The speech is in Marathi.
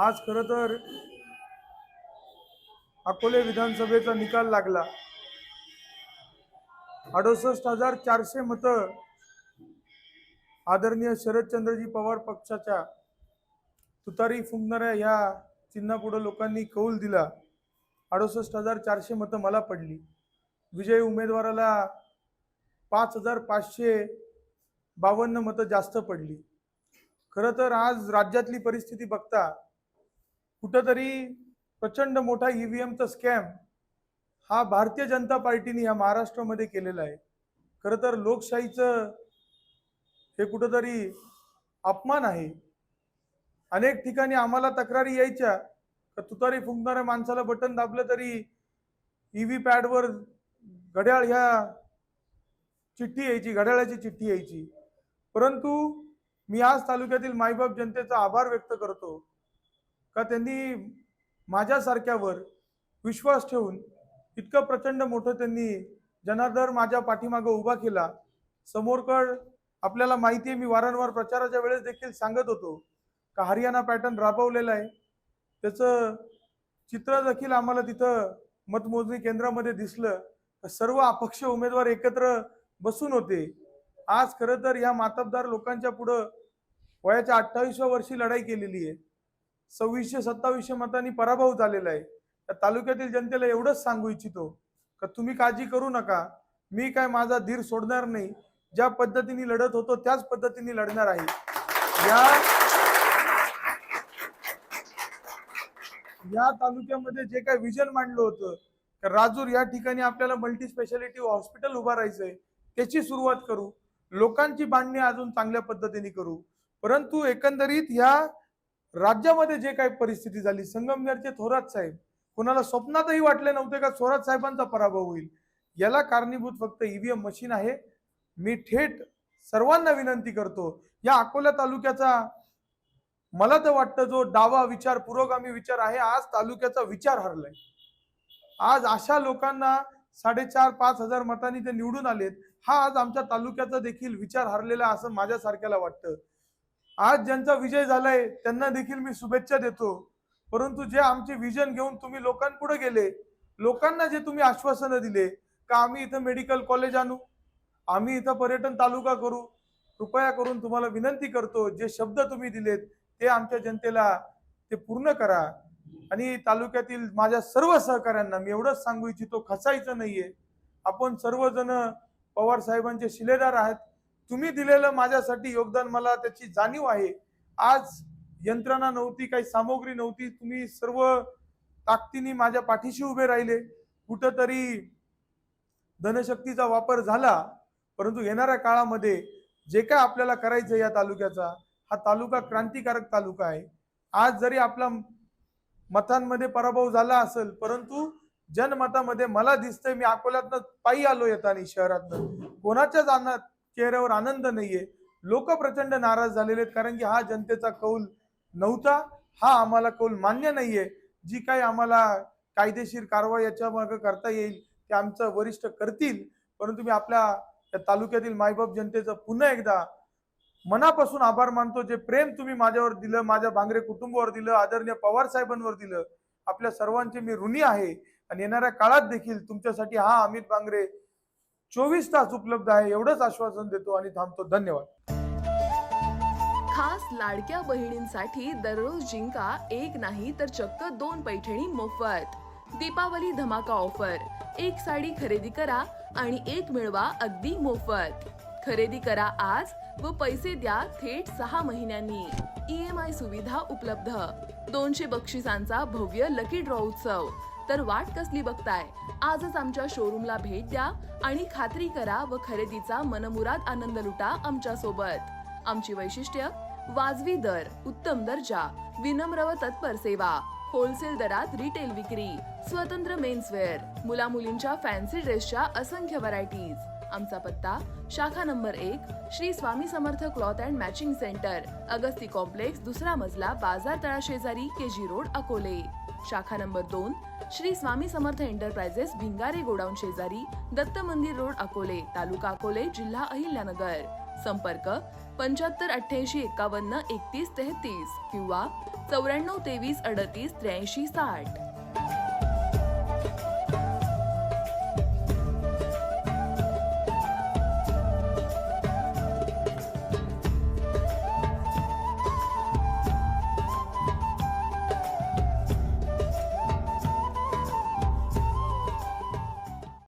आज खरं तर अकोले विधानसभेचा निकाल लागला. अडुसष्ट हजार चारशे मतं आदरणीय शरदचंद्रजी पवार पक्षाच्या तुतारी फुंकणाऱ्या ह्या चिन्हापुढं लोकांनी कौल दिला. अडुसष्ट हजार चारशे मतं मला पडली. विजयी उमेदवाराला पाच हजार पाचशे बावन्न मतं जास्त पडली. खरं तर आज राज्यातली परिस्थिती बघता कुठंतरी प्रचंड मोठा ईव्हीएमचा स्कॅम हा भारतीय जनता पार्टीने या महाराष्ट्रामध्ये केलेला आहे. खरं तर लोकशाहीचं हे कुठंतरी अपमान आहे. अनेक ठिकाणी आम्हाला तक्रारी यायच्या का तुतारी फुंकणाऱ्या माणसाला बटन दाबलं तरी ई व्ही पॅडवर घड्याळ ह्या चिठ्ठी यायची घड्याळाची चिठ्ठी यायची. परंतु मी आज तालुक्यातील मायबाप जनतेचा आभार व्यक्त करतो. का त्यांनी माझ्यासारख्यावर विश्वास ठेवून इतकं प्रचंड मोठं त्यांनी जनार्दन माझ्या पाठीमागं उभा केला. समोरकड आपल्याला माहिती आहे मी वारंवार प्रचाराच्या वेळेस देखील सांगत होतो का हरियाणा पॅटर्न राबवलेला आहे. त्याचं चित्र देखील आम्हाला तिथं मतमोजणी केंद्रामध्ये दिसलं. तर सर्व अपक्ष उमेदवार एकत्र बसून होते. आज खरं तर या मातबदार लोकांच्या पुढं वयाच्या अठ्ठावीसव्या वर्षी लढाई केलेली आहे. सव्वीसशे सत्तावीसशे मतांनी पराभव झालेला आहे. त्या तालुक्यातील जनतेला एवढंच सांगू इच्छितो का तुम्ही काळजी करू नका. मी काय माझा धीर सोडणार नाही. ज्या पद्धतीने लढत होतो त्याच पद्धतीने लढणार आहे. या या तालुक्यामध्ये जे काय विजन मांडलं होतं तर राजूर या ठिकाणी आपल्याला मल्टी स्पेशालिटी हॉस्पिटल उभारायचंय त्याची सुरुवात करू. लोकांची बांधणी अजून चांगल्या पद्धतीने करू. परंतु एकंदरीत ह्या राज्यामध्ये जे काही परिस्थिती झाली संगमनेरचे थोरात साहेब कोणाला स्वप्नातही वाटले नव्हते का थोरात साहेबांचा पराभव होईल? याला कारणीभूत फक्त ईव्हीएम मशीन आहे. मी थेट सर्वांना विनंती करतो या अकोला तालुक्याचा मला तर वाटतं जो डावा विचार पुरोगामी विचार आहे आज तालुक्याचा विचार हरलाय. आज अशा लोकांना साडेचार पाच हजार मतांनी ते निवडून आलेत हा आज आमच्या तालुक्याचा देखील विचार हरलेला असं माझ्यासारख्याला वाटतं. आज ज्यांचा विजय झालाय त्यांना देखील मी शुभेच्छा देतो. परंतु जे आमचे विजन घेऊन तुम्ही लोकांपुढे गेले लोकांना जे तुम्ही आश्वासनं दिले का आम्ही इथं मेडिकल कॉलेज आणू? आम्ही इथं पर्यटन तालुका करू? कृपया करून तुम्हाला विनंती करतो जे शब्द तुम्ही दिलेत ते आमच्या जनतेला ते पूर्ण करा. आणि तालुक्यातील माझ्या सर्व सहकाऱ्यांना मी एवढंच सांगू इच्छितो खसायचं नाहीये. आपण सर्वजण पवार साहेबांचे शिलेदार आहेत. तुम्ही दिलेलं माझ्यासाठी योगदान मला त्याची जाणीव आहे. आज यंत्रणा नव्हती काही सामग्री नव्हती तुम्ही सर्व ताकदीने माझ्या पाठीशी उभे राहिले. कुठंतरी धनशक्तीचा वापर झाला परंतु येणाऱ्या काळामध्ये जे काय आपल्याला करायचं या तालुक्याचा हा तालुका क्रांतिकारक तालुका आहे. आज जरी आपला मतांमध्ये पराभव झाला असेल परंतु जनमतामध्ये मला दिसतंय मी अकोल्यातनं पायी आलो येतानी शहरातनं. कोणाच्याच आना चेहऱ्यावर आनंद नाहीये. लोक प्रचंड नाराज झालेले आहेत कारण की हा जनतेचा कौल नव्हता. हा आम्हाला कौल मान्य नाहीये. जी काही आम्हाला कायदेशीर कारवाई याच्या मागे करता येईल ते आमचं वरिष्ठ करतील. परंतु मी आपल्या त्या तालुक्यातील मायबाप जनतेचं पुन्हा एकदा मनापासून आभार मानतो. जे प्रेम तुम्ही माझ्यावर दिलं माझ्या भांगरे कुटुंबावर दिलं आदरणीय पवार साहेबांवर दिलं आपल्या सर्वांचे मी ऋणी आहे. आणि येणाऱ्या काळात देखील तुमच्यासाठी हा अमित बांगरे चोवीस तास उपलब्ध आहे एवढंच आश्वासन देतो आणि थांबतो. धन्यवाद. खास लाडक्या बहिणींसाठी दररोज जिंका एक नाही तर चक्क दोन पैठणी मोफत. दीपावली धमाका ऑफर. एक साडी खरेदी करा आणि एक मिळवा अगदी मोफत. खरेदी करा आज व पैसे द्या थेट सहा महिन्यांनी. ई एम आय सुविधा उपलब्ध. दोनशे बक्षिसांचा भव्य लकी ड्रॉ उत्सव. तर वाट कसली बघताय? आजच आमच्या शोरूमला भेट द्या आणि खात्री करा व खरेदीचा मनमुराद आनंद लुटा आमच्यासोबत आमची वैशिष्ट्य वाजवी दर उत्तम दर्जा विनम्र व तत्पर सेवा होलसेल दरात रिटेल विक्री स्वतंत्र मेन्सवेअर मुला मुलींच्या फॅन्सी ड्रेसच्या असंख्य व्हरायटीज आमचा पत्ता शाखा नंबर एक Shri Swami Samarth cloth and matching centre Agasti complex दुसरा मजला बाजार तळा शेजारी केजी रोड अकोले. शाखा नंबर दोन श्री स्वामी समर्थ एंटरप्राइजेस भिंगारे गोडाऊन शेजारी दत्त मंदिर रोड अकोले तालुका अकोले जिल्हा अहिल्यानगर. संपर्क पंच्याहत्तर अठ्ठ्याऐंशी एकावन्न एकतीस तेहतीस किंवा चौऱ्याण्णव तेवीस अडतीस त्र्याऐंशी साठ.